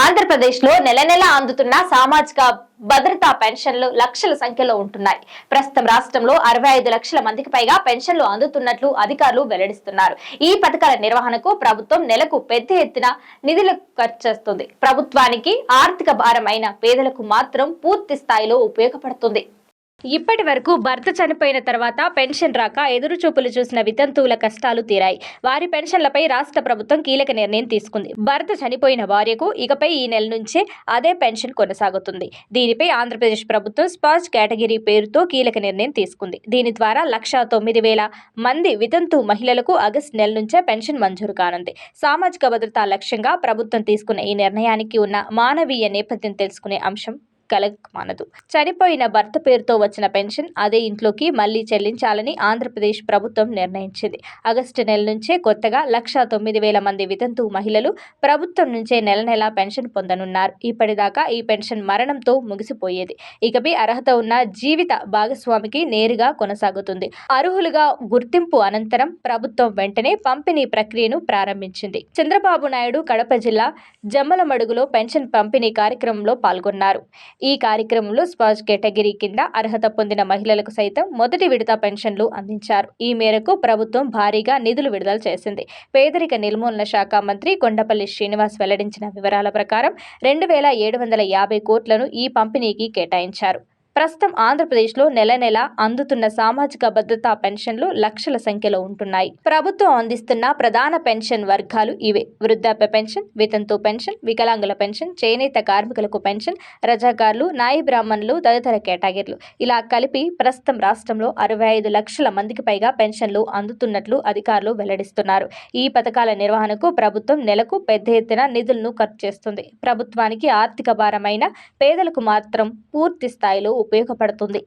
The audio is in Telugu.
ఆంధ్రప్రదేశ్లో నెల నెల అందుతున్న సామాజిక భద్రతా పెన్షన్లు లక్షల సంఖ్యలో ఉంటున్నాయి. ప్రస్తుతం రాష్ట్రంలో అరవై ఐదు లక్షల మందికి పైగా పెన్షన్లు అందుతున్నట్లు అధికారులు వెల్లడిస్తున్నారు. ఈ పథకాల నిర్వహణకు ప్రభుత్వం నెలకు పెద్ద ఎత్తున నిధులు ఖర్చు చేస్తుంది. ప్రభుత్వానికి ఆర్థిక భారం అయిన పేదలకు మాత్రం పూర్తి స్థాయిలో ఉపయోగపడుతుంది. ఇప్పటి వరకు భర్త చనిపోయిన తర్వాత పెన్షన్ రాక ఎదురు చూపులు చూసిన వితంతువుల కష్టాలు తీరాయి. వారి పెన్షన్లపై రాష్ట్ర ప్రభుత్వం కీలక నిర్ణయం తీసుకుంది. భర్త చనిపోయిన భార్యకు ఇకపై ఈ నెల నుంచే అదే పెన్షన్ కొనసాగుతుంది. దీనిపై ఆంధ్రప్రదేశ్ ప్రభుత్వం స్పాజ్ కేటగిరీ పేరుతో కీలక నిర్ణయం తీసుకుంది. దీని ద్వారా లక్ష తొమ్మిది వేల మంది వితంతు మహిళలకు ఆగస్టు నెల నుంచే పెన్షన్ మంజూరు కానుంది. సామాజిక భద్రతా లక్ష్యంగా ప్రభుత్వం తీసుకున్న ఈ నిర్ణయానికి ఉన్న మానవీయ నేపథ్యం తెలుసుకునే అంశం కలగమానదు. చనిపోయిన భర్త పేరుతో వచ్చిన పెన్షన్ అదే ఇంట్లోకి మళ్ళీ చెల్లించాలని ఆంధ్రప్రదేశ్ ప్రభుత్వం నిర్ణయించింది. ఆగస్టు నెల నుంచే కొత్తగా లక్ష తొమ్మిది వేల మంది వితంతు మహిళలు ప్రభుత్వం నుంచే నెల నెలా పెన్షన్ పొందనున్నారు. ఇప్పటిదాకా ఈ పెన్షన్ మరణంతో ముగిసిపోయేది. ఇకపై అర్హత ఉన్న జీవిత భాగస్వామికి నేరుగా కొనసాగుతుంది. అర్హులుగా గుర్తింపు అనంతరం ప్రభుత్వం వెంటనే పంపిణీ ప్రక్రియను ప్రారంభించింది. చంద్రబాబు నాయుడు కడప జిల్లా జమ్మలమడుగులో పెన్షన్ పంపిణీ కార్యక్రమంలో పాల్గొన్నారు. ఈ కార్యక్రమంలో స్పాజ్ కేటగిరీ కింద అర్హత పొందిన మహిళలకు సైతం మొదటి విడత పెన్షన్లు అందించారు. ఈ మేరకు ప్రభుత్వం భారీగా నిధులు విడుదల చేసింది. పేదరిక నిర్మూలన శాఖ మంత్రి కొండపల్లి శ్రీనివాస్ వెల్లడించిన వివరాల ప్రకారం రెండు వేల ఏడు వందల యాభై కోట్లను ఈ పంపిణీకి కేటాయించారు. ప్రస్తుతం ఆంధ్రప్రదేశ్లో నెల నెల అందుతున్న సామాజిక భద్రతా పెన్షన్లు లక్షల సంఖ్యలో ఉంటున్నాయి. ప్రభుత్వం అందిస్తున్న ప్రధాన పెన్షన్ వర్గాలు ఇవే. వృద్ధాప్య పెన్షన్ వితంతు పెన్షన్ వికలాంగుల పెన్షన్ చేనేత కార్మికులకు పెన్షన్ రజాకార్లు నాయి బ్రాహ్మణులు తదితర కేటగిరీలు. ఇలా కలిపి ప్రస్తుతం రాష్ట్రంలో అరవై ఐదు లక్షల మందికి పైగా పెన్షన్లు అందుతున్నట్లు అధికారులు వెల్లడిస్తున్నారు. ఈ పథకాల నిర్వహణకు ప్రభుత్వం నెలకు పెద్ద ఎత్తున నిధులను ఖర్చు చేస్తుంది. ప్రభుత్వానికి ఆర్థిక భారమైన పేదలకు మాత్రం పూర్తి స్థాయిలో ఉపయోగపడుతుంది.